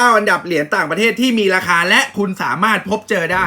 9อันดับเหรียญต่างประเทศที่มีราคาและคุณสามารถพบเจอได้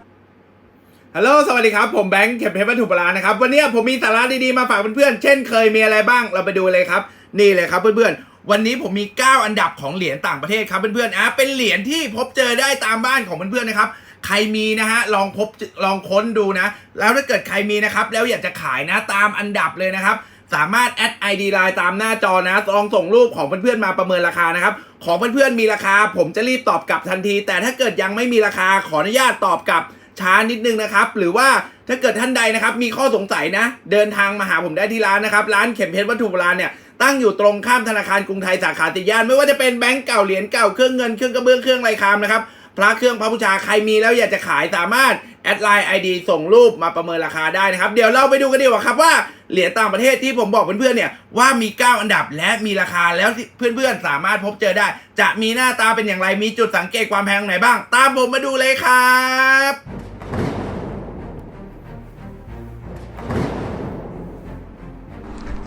ฮัลโหล สวัสดีครับ ผมแบงค์เข็มเพชรวัตถุโบราณนะครับ วันนี้ผมมีสาระดีๆ มาฝากเพื่อนๆ เช่นเคยมีอะไรบ้าง เราไปดูเลยครับ นี่เลยครับเพื่อนๆ วันนี้ผมมี 9 อันดับของเหรียญต่างประเทศครับเพื่อนๆ อะ เป็นเหรียญที่พบเจอได้ตามบ้านของเพื่อนๆ นะครับ ใครมีนะฮะ ลองพบ ลองค้นดูนะ แล้วถ้าเกิดใครมีนะครับ แล้วอยากจะขายนะ ตามอันดับเลยนะครับ สามารถแอด ID ไลน์ตามหน้าจอนะ ลองส่งรูปของเพื่อนๆ มาประเมินราคานะครับ ของเพื่อนๆ มีราคา ผมจะรีบตอบกลับทันที แต่ถ้าเกิดยังไม่มีราคา ขออนุญาตตอบกลับ ช้านิดนึงนะครับ หรือว่าถ้าเกิดท่านใดนะครับ มีข้อสงสัยนะ เดินทางมาหาผมได้ที่ร้านนะครับ ร้านเข็มเพชรวัตถุโบราณเนี่ยตั้งอยู่ตรงข้ามธนาคารกรุงไทยสาขาติยาน ไม่ว่าจะเป็นแบงก์เก่าเหรียญเก่าเครื่องเงินเครื่องกระเบื้องเครื่องไรคามนะครับพระเครื่องพระบูชาใครมีแล้วอยากจะขายสามารถแอดไลน์ไอดีส่งรูปมาประเมินราคาได้นะครับ เดี๋ยวเราไปดูกันดีกว่าครับว่าเหรียญต่างประเทศที่ผมบอกเพื่อนๆเนี่ยว่ามี 9 อันดับและมีราคาแล้วเพื่อนๆ สามารถพบเจอได้ จะมีหน้าตาเป็นอย่างไรมีจุดสังเกตความแพงตรงไหนบ้าง ตามผมมาดูเลยครับ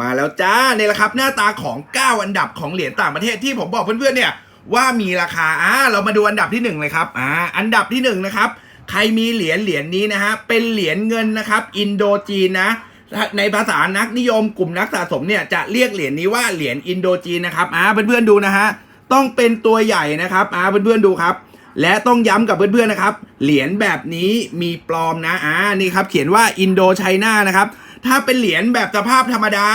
มาแล้วจ้าเนี่ยแหละครับหน้าตาของ 9 อันดับของเหรียญต่างประเทศที่ผมบอกเพื่อนๆเนี่ยว่ามีราคาอ่าเรามาดูอันดับที่หนึ่งเลยครับอ่าอันดับที่หนึ่งนะครับ ใครมีเหรียญเหรียญนี้นะฮะเป็นเหรียญเงินนะครับ อินโดจีนนะในภาษานักนิยมกลุ่มนักสะสมเนี่ยจะเรียกเหรียญนี้ว่าเหรียญอินโดจีนนะครับอ่าเพื่อนๆดูนะฮะต้องเป็นตัวใหญ่นะครับอ่าเพื่อนๆดูครับ และต้องย้ำกับเพื่อนๆนะครับ เหรียญแบบนี้มีปลอมนะอ่านี่ครับเขียนว่าอินโดไชน่านะครับ ถ้าเป็นเหรียญแบบสภาพธรรมดา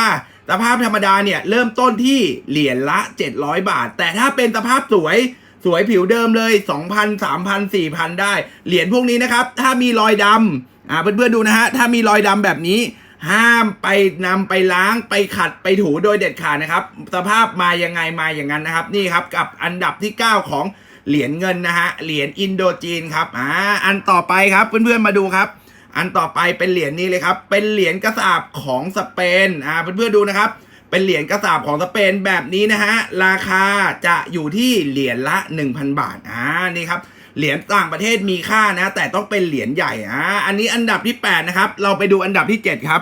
สภาพธรรมดาเนี่ยเริ่มต้นที่เหรียญละ 700 บาท แต่ถ้าเป็นสภาพสวยสวยผิวเดิมเลย 2,000 3,000 4,000 ได้ เหรียญพวกนี้นะครับ ถ้ามีรอยดำอ่าเพื่อนๆดูนะฮะ ถ้ามีรอยดำแบบนี้ ห้ามไปนำไปล้างไปขัดไปถูโดยเด็ดขาดนะครับ สภาพมายังไงมาอย่างนั้นนะครับ นี่ครับกับอันดับที่ 9 ของเหรียญเงินนะฮะ เหรียญอินโดจีนครับ อ่า อันต่อไปครับเพื่อนๆมาดูครับ อันต่อไปเป็นเหรียญนี้เลยครับ เป็นเหรียญกระสาบของสเปนอ่าเพื่อนๆดูนะครับ เป็นเหรียญกระสาบของสเปนแบบนี้นะฮะราคาจะอยู่ที่เหรียญละ 1,000 บาทอ่านี่ครับเหรียญต่างประเทศมีค่านะ แต่ต้องเป็นเหรียญใหญ่อ่าอันนี้อันดับที่ 8 นะครับ เราไปดูอันดับที่ 7 ครับ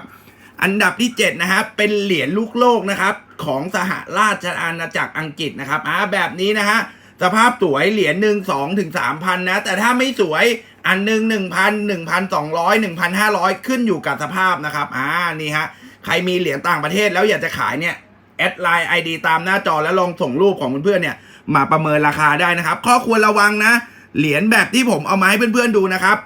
อันดับที่ 7 นะครับ เป็นเหรียญลูกโลกนะครับ ของสหราชอาณาจักรอังกฤษนะครับอ่าแบบนี้นะฮะสภาพสวยเหรียญหนึ่งสองถึงสามพันนะ แต่ถ้าไม่สวย อันหนึ่งหนึ่งพันหนึ่งพันสองร้อยหนึ่งพันห้าร้อยขึ้นอยู่กับสภาพนะครับ อ่า นี่ฮะ ใครมีเหรียญต่างประเทศแล้วอยากจะขายเนี่ย แอดไลน์ไอดีตามหน้าจอแล้วลองส่งรูปของเพื่อนๆเนี่ย มาประเมินราคาได้นะครับ ข้อควรระวังนะ เหรียญแบบที่ผมเอามาให้เพื่อนๆดูนะครับ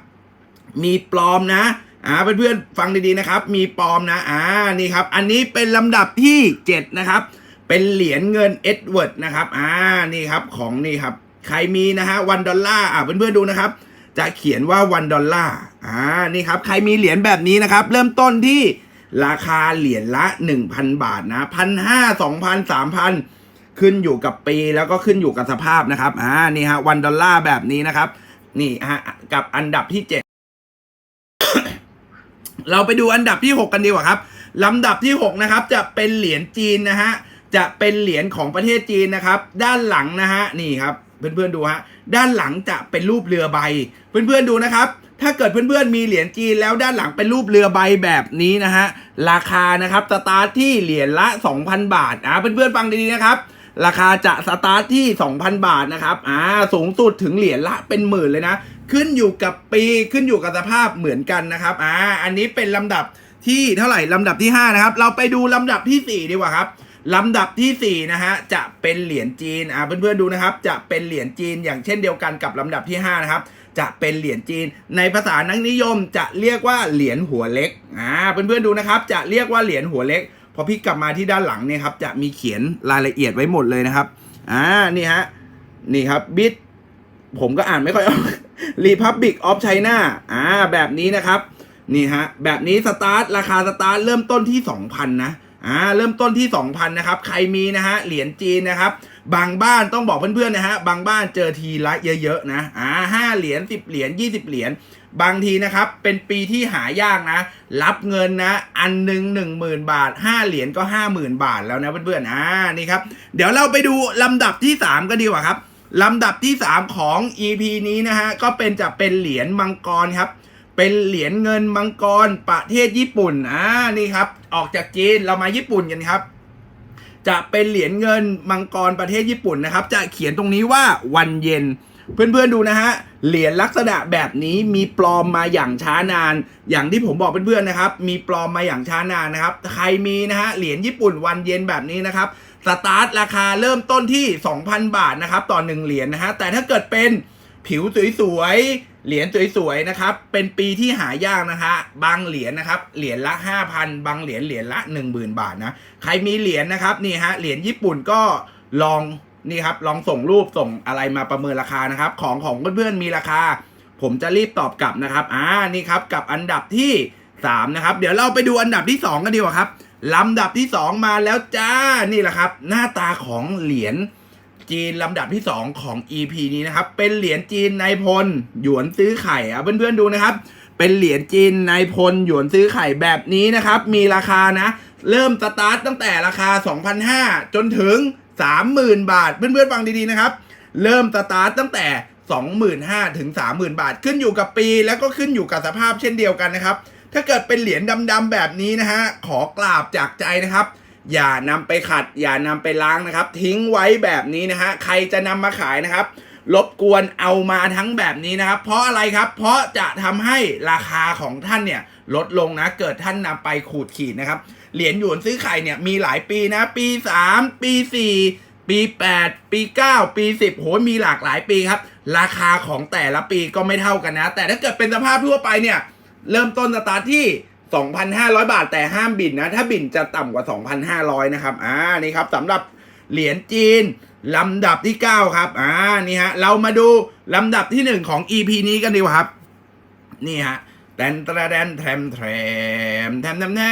มีปลอมนะ อ่า เพื่อนๆฟังดีๆนะครับ มีปลอมนะ อ่า นี่ครับ อันนี้เป็นลำดับที่ 7 นะครับ เป็นเหรียญเงินเอ็ดเวิร์ดนะครับ อ่า นี่ครับ ของนี่ครับ ใครมีนะฮะ วันดอลลาร์ อ่าเพื่อนๆดูนะครับ จะเขียนว่าวันดอลลาร์อ่านี่ครับ ใครมีเหรียญแบบนี้นะครับ เริ่มต้นที่ราคาเหรียญละ 1,000 บาทนะพันห้าสองพันสามพันขึ้นอยู่กับปีแล้วก็ขึ้นอยู่กับสภาพนะครับอ่านี่ฮะวันดอลลาร์แบบนี้นะครับ นี่ฮะกับอันดับที่ 7 เราไปดูอันดับที่ 6 กันดีกว่าครับลำดับที่ 6 นะครับ จะเป็นเหรียญจีนนะฮะจะเป็นเหรียญของประเทศจีนนะครับ ด้านหลังนะฮะนี่ครับ เพื่อนๆดูฮะด้านหลังจะเป็นรูปเรือใบ เพื่อนๆดูนะครับ ถ้าเกิดเพื่อนๆมีเหรียญจีนแล้วด้านหลังเป็นรูปเรือใบแบบนี้นะฮะราคานะครับสตาร์ทที่เหรียญละ 2,000 บาทอ่าเพื่อนๆฟังดีๆนะครับราคาจะสตาร์ทที่ 2,000 บาทนะครับ อ่า สูงสุดถึงเหรียญละเป็นหมื่นเลยนะ ขึ้นอยู่กับปีขึ้นอยู่กับสภาพเหมือนกันนะครับ อ่า อันนี้เป็นลำดับที่เท่าไหร่ลำดับที่ 5 นะครับ เราไปดูลำดับทีสี่4 ดีกว่าครับ ลำดับทีสี่ 4 นะฮะ จะเป็นเหรียญจีน อ่าเพื่อนๆดูนะครับ จะเป็นเหรียญจีนอย่างเช่นเดียวกันกับลำดับที่ 5 นะครับ จะเป็นเหรียญจีน ในภาษานักนิยมจะเรียกว่าเหรียญหัวเล็ก อ่าเพื่อนๆดูนะครับ จะเรียกว่าเหรียญหัวเล็ก พอพี่กลับมาที่ด้านหลังเนี่ยครับ จะมีเขียนรายละเอียดไว้หมดเลยนะครับ อ่า นี่ฮะ นี่ครับบิตผมก็อ่านไม่ค่อยออก Republic of China อ่า แบบนี้นะครับ นี่ฮะ แบบนี้สตาร์ทราคาสตาร์ทเริ่มต้นที่ 2,000 นะ อ่าเริ่มต้นที่ 2,000นะครับใครมีนะฮะเหรียญจีนนะครับ บางบ้านต้องบอกเพื่อนๆนะฮะบางบ้านเจอทีละเยอะๆนะอ่าห้าเหรียญ10เหรียญ20เหรียญบางทีนะครับเป็นปีที่หายากนะ รับเงินนะ อันหนึ่งหนึ่งหมื่นบาท5เหรียญก็50,000บาทแล้วนะเพื่อนๆอ่านี่ครับเดี๋ยวเราไปดูลำดับที่3กันดีกว่าครับลำดับที่3ของ EP นี้นะฮะก็เป็นจะเป็นเหรียญมังกรครับ เป็นเหรียญเงินมังกรประเทศญี่ปุ่นอ่านี่ครับ ออกจากจีนเรามาญี่ปุ่นกันครับ จะเป็นเหรียญเงินมังกรประเทศญี่ปุ่นนะครับ จะเขียนตรงนี้ว่าวันเย็น เพื่อนๆดูนะฮะเหรียญลักษณะแบบนี้มีปลอมมาอย่างช้านาน อย่างที่ผมบอกเพื่อนๆนะครับ มีปลอมมาอย่างช้านานนะครับ ใครมีนะฮะเหรียญญี่ปุ่นวันเย็นแบบนี้นะครับสตาร์ทราคาเริ่มต้นที่ 2,000 บาทนะครับต่อหนึ่งเหรียญนะฮะแต่ถ้าเกิดเป็นผิวสวยๆ เหรียญสวยๆนะครับ เป็นปีที่หายากนะฮะบางเหรียญนะครับ เหรียญละ5,000บางเหรียญเหรียญละ 10,000 บาทนะ ใครมีเหรียญนะครับนี่ฮะ เหรียญญี่ปุ่นก็ลองนี่ครับ ลองส่งรูปส่งอะไรมาประเมินราคานะครับ ของของเพื่อนๆมีราคา ผมจะรีบตอบกลับนะครับ อ่า นี่ครับ กับอันดับที่ 3 นะครับ เดี๋ยวเราไปดูอันดับที่ 2 กันดีกว่าครับ ลำดับที่ 2 มาแล้วจ้า นี่แหละครับ หน้าตาของเหรียญ จีนลำดับที่ 2 ของ EP นี้นะครับ เป็นเหรียญจีนนายพล หยวนซื้อไข่อะเพื่อนๆดูนะครับ เป็นเหรียญจีนนายพล หยวนซื้อไข่แบบนี้นะครับ มีราคานะ เริ่มสตาร์ตตั้งแต่ราคา 2,500 จนถึง 30,000 บาท เพื่อนๆฟังดีๆนะครับ เริ่มสตาร์ตตั้งแต่ 25,000ถึง30,000 บาท ขึ้นอยู่กับปี แล้วก็ขึ้นอยู่กับสภาพเช่นเดียวกันนะครับ ถ้าเกิดเป็นเหรียญดำๆแบบนี้นะฮะขอกราบจากใจนะครับ อย่านำไปขัด อย่านำไปล้างนะครับ ทิ้งไว้แบบนี้นะฮะใครจะนำมาขายนะครับรบกวนเอามาทั้งแบบนี้นะครับ เพราะอะไรครับ เพราะจะทำให้ราคาของท่านเนี่ยลดลงนะ เกิดท่านนำไปขูดขีดนะครับ เหรียญหยวนซื้อไข่เนี่ยมีหลายปีนะ ปี 3 ปี 4 ปี 8 ปี 9 ปี 10โหมีหลากหลายปีครับ ราคาของแต่ละปีก็ไม่เท่ากันนะ แต่ถ้าเกิดเป็นสภาพทั่วไปเนี่ย เริ่มต้นสตาร์ทที่ 2,500 บาทแต่ห้ามบินนะ ถ้าบินจะต่ำกว่า 2,500 นะครับ อ่า นี่ครับสำหรับเหรียญจีนลำดับที่ 9 ครับ อ่า นี่ฮะ เรามาดูลำดับที่ 1 ของ EP นี้กันดีกว่าครับ นี่ฮะแตนตระแดนแทมแทมแทมแทมแท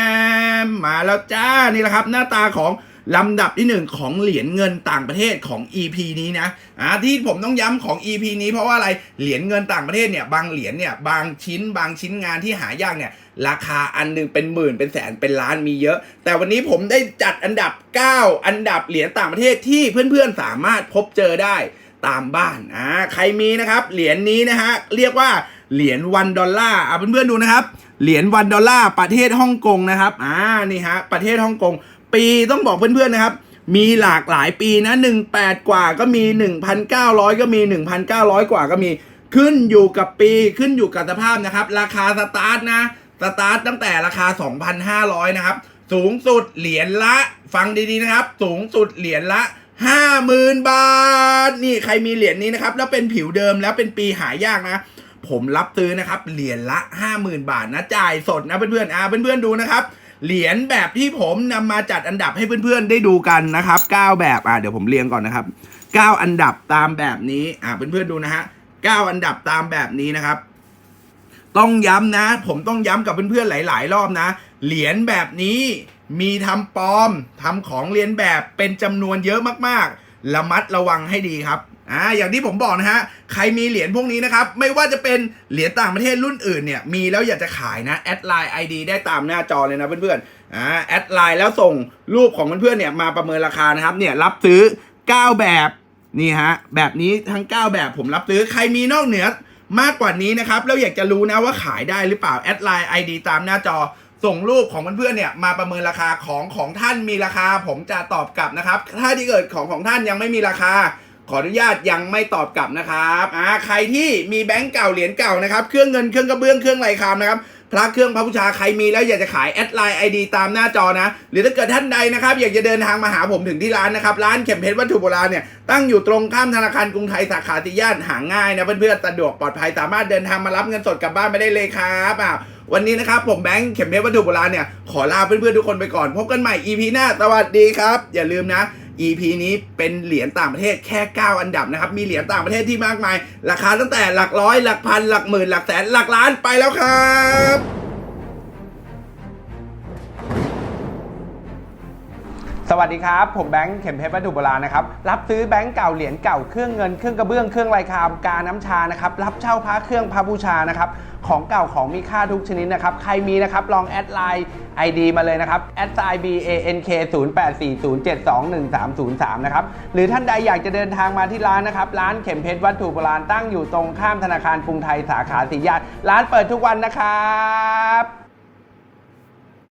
มมาแล้วจ้า นี่แหละครับ หน้าตาของ ลำดับที่หนึ่งของเหรียญเงินต่างประเทศของ EP นี้นะอ่าที่ผมต้องย้ำของ EP นี้เพราะว่าอะไรเหรียญเงินต่างประเทศเนี่ยบางเหรียญเนี่ยบางชิ้น บางชิ้นงานที่หายากเนี่ยราคาอันหนึงเป็นหมื่นเป็นแสนเป็นล้านมีเยอะ แต่วันนี้ผมได้จัดอันดับ 9 อันดับเหรียญต่างประเทศที่เพื่อนๆสามารถพบเจอได้ตามบ้านอ่าใครมีนะครับเหรียญนี้นะฮะเรียกว่าเหรียญวันดอลลาร์อะเพื่อนๆดูนะครับเหรียญวันดอลลาร์ประเทศฮ่องกงนะครับอ่านี่ฮะประเทศฮ่องกง ปีต้องบอกเพื่อนๆนะครับ มีหลากหลายปีนะ18 กว่าก็มี 1,900 ก็มี 1,900 กว่าก็มีขึ้นอยู่กับปีขึ้นอยู่กับสภาพนะครับ ราคาสตาร์ทนะสตาร์ทตั้งแต่ราคา 2,500 นะครับ สูงสุดเหรียญละฟังดีๆนะครับ สูงสุดเหรียญละ50,000 บาท นี่ใครมีเหรียญนี้นะครับ แล้วเป็นผิวเดิมแล้วเป็นปีหายากนะ ผมรับซื้อนะครับ เหรียญละ 50,000 บาทนะจ่ายสดนะเพื่อนๆอ่าเพื่อนๆดูนะครับ เหรียญแบบที่ผมนำมาจัดอันดับให้เพื่อนๆได้ดูกันนะครับ 9 แบบอ่าเดี๋ยวผมเรียงก่อนนะครับ 9 อันดับตามแบบนี้อ่าเพื่อนๆดูนะฮะ9อันดับตามแบบนี้นะครับ ต้องย้ำนะ ผมต้องย้ำกับเพื่อนๆหลาย ๆ รอบนะ เหรียญแบบนี้มีทำปลอมทำของเรียนแบบเป็นจำนวนเยอะมากๆระมัดระวังให้ดีครับ อ่าอย่างที่ผมบอกนะฮะใครมีเหรียญพวกนี้นะครับ ไม่ว่าจะเป็นเหรียญต่างประเทศรุ่นอื่นเนี่ยมีแล้วอยากจะขายนะแอดไลน์ ID ได้ตามหน้าจอเลยนะเพื่อนๆอ่าแอดไลน์แล้วส่งรูปของเพื่อนๆเนี่ยมาประเมินราคานะครับเนี่ยรับซื้อ 9 แบบนี่ฮะแบบนี้ทั้ง 9 แบบผมรับซื้อใครมีนอกเหนือมากกว่านี้นะครับแล้วอยากจะรู้นะว่าขายได้หรือเปล่าแอดไลน์ ID ตามหน้าจอส่งรูปของเพื่อนๆเนี่ยมาประเมินราคาของของท่านมีราคา ผมจะตอบกลับนะครับ ถ้าที่เกิดของของท่านยังไม่มีราคา ขออนุญาตยังไม่ตอบกลับนะครับอ่าใครที่มีแบงก์เก่าเหรียญเก่านะครับเครื่องเงินเครื่องกระเบื้องเครื่องไรคามนะครับพระเครื่องพระบูชาใครมีแล้วอยากจะขายแอดไลน์ไอดีตามหน้าจอนะ หรือถ้าเกิดท่านใดนะครับ อยากจะเดินทางมาหาผมถึงที่ร้านนะครับ ร้านเข็มเพชรวัตถุโบราณเนี่ยตั้งอยู่ตรงข้ามธนาคารกรุงไทยสาขาติย่านหาง่ายนะเพื่อนๆสะดวกปลอดภัยสามารถเดินทางมารับเงินสดกลับบ้านไปได้เลยครับอ่าวันนี้นะครับ ผมแบงค์เข็มเพชรวัตถุโบราณเนี่ยขอลาเพื่อนๆทุกคนไปก่อนพบกันใหม่ EP หน้าสวัสดีครับ อย่าลืมนะ EP นี้เป็นเหรียญต่างประเทศแค่ 9 อันดับนะครับ มีเหรียญต่างประเทศที่มากมาย ราคาตั้งแต่หลักร้อย หลักพัน หลักหมื่น หลักแสน หลักล้านไปแล้วครับสวัสดีครับ ผมแบงค์เข็มเพชรวัตถุโบราณนะครับ รับซื้อแบงค์เก่าเหรียญเก่าเครื่องเงินเครื่องกระเบื้องเครื่องลายคามกาน้ำชานะครับรับเช่าพระเครื่องพระบูชานะครับของเก่าของมีค่าทุกชนิดนะครับ ใครมีนะครับลองแอดไลน์ ID มาเลยนะครับ s i b a n k 0 8 4 0 7 2 1 3 0 3 นะครับ หรือท่านใดอยากจะเดินทางมาที่ร้านนะครับ ร้านเข็มเพชรวัตถุโบราณตั้งอยู่ตรงข้ามธนาคารกรุงไทยสาขาสีย่านร้านเปิดทุกวันนะครับ